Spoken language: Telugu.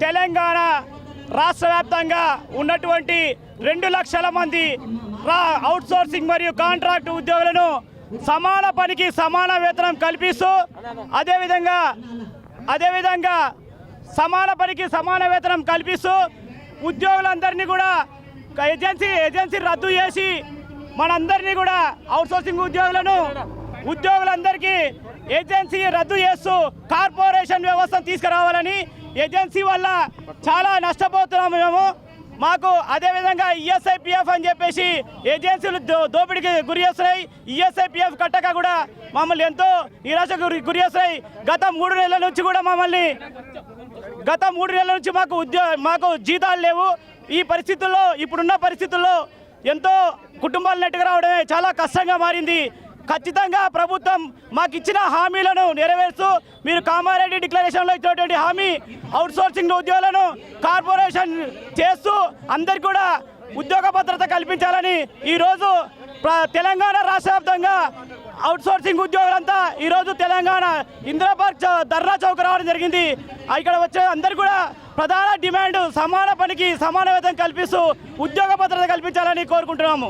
తెలంగాణ రాష్ట్ర వ్యాప్తంగా ఉన్నటువంటి రెండు లక్షల మంది రా మరియు కాంట్రాక్ట్ ఉద్యోగులను సమాన పనికి సమాన వేతనం కల్పిస్తూ అదేవిధంగా అదేవిధంగా సమాన పనికి సమాన వేతనం కల్పిస్తూ ఉద్యోగులందరినీ కూడా ఏజెన్సీ ఏజెన్సీ రద్దు చేసి మనందరినీ కూడా అవుట్సోర్సింగ్ ఉద్యోగులను ఉద్యోగులందరికీ ఏజెన్సీ రద్దు చేస్తూ కార్పొరేషన్ వ్యవస్థను తీసుకురావాలని ఏజెన్సీ వల్ల చాలా నష్టపోతున్నాము మేము. మాకు అదేవిధంగా ఈఎస్ఐపిఎఫ్ అని చెప్పేసి ఏజెన్సీలు దో- దోపిడీకి గురి చేస్తున్నాయి. ఈఎస్ఐపిఎఫ్ కట్టక కూడా మమ్మల్ని ఎంతో నిరాశకు గురి చేస్తున్నాయి. గత మూడు నెలల నుంచి కూడా మమ్మల్ని గత మూడు నెలల నుంచి మాకు ఉద్యో మాకు జీతాలు లేవు. ఈ పరిస్థితుల్లో ఇప్పుడున్న పరిస్థితుల్లో ఎంతో కుటుంబాలు నెట్టుకు రావడమే చాలా కష్టంగా మారింది. ఖచ్చితంగా ప్రభుత్వం మాకు ఇచ్చిన హామీలను నెరవేరుస్తూ మీరు కామారెడ్డి డిక్లరేషన్లో ఇచ్చినటువంటి హామీ అవుట్ సోర్సింగ్ కార్పొరేషన్ చేస్తూ అందరికీ కూడా ఉద్యోగ భద్రత కల్పించాలని ఈరోజు తెలంగాణ రాష్ట్ర వ్యాప్తంగా అవుట్సోర్సింగ్ ఉద్యోగులంతా ఈరోజు తెలంగాణ ఇందిరా పార్క్ చౌ- ధర్నా చౌక్ రావడం జరిగింది. ఇక్కడ వచ్చే అందరు కూడా ప్రధాన డిమాండ్ సమాన పనికి సమాన వేతనం కల్పిస్తూ ఉద్యోగ భద్రత కల్పించాలని కోరుకుంటున్నాము.